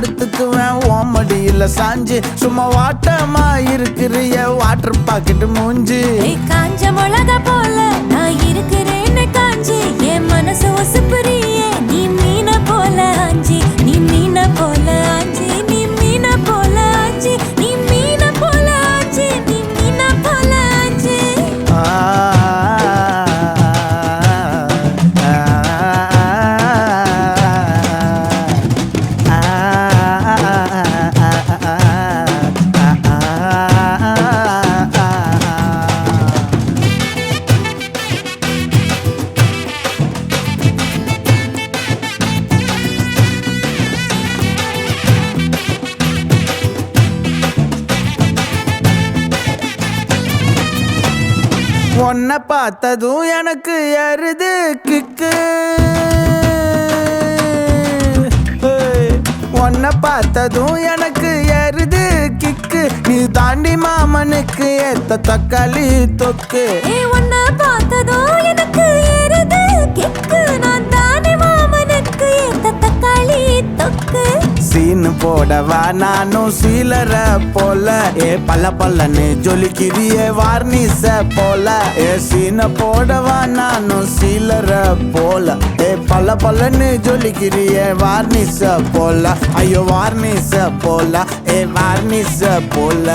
சோஜாவா படுத்துக்குவேன் ஓமடியில சாஞ்சு. சும்மா வாட்டமா இருக்கிறிய water packet உன்னை பார்த்ததும் எனக்கு எருது கிக்கு. உன்னை பார்த்ததும் எனக்கு எருது கிக்கு. நீ தாண்டி மாமனுக்கு ஏத்த தக்காளி தொக்கு. உன்னை பார்த்ததும் எனக்கு சீனு போடவா? நானும் சீலர போல. ஏ பல்ல பல்லன்னு ஜொலிக்கிறியே வார்னிச போல. ஏ சீன போடவா? நானும் சீலர போல. ஏ பல்ல பல்லன்னு ஜொலிக்கிறியே வார்னிச போல. ஐயோ வார்னிச போல. ஏ வார்னிச போல.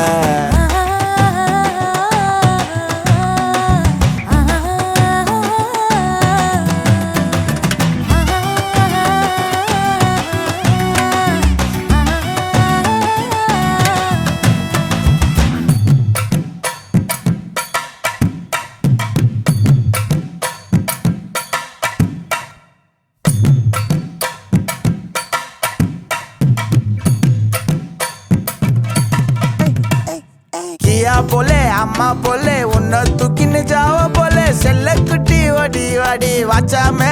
அம்மா போலே உன்னை தூக்கின்னு ஜாவ போலே. செல்ல குட்டி வடி வடி வாச்சாமே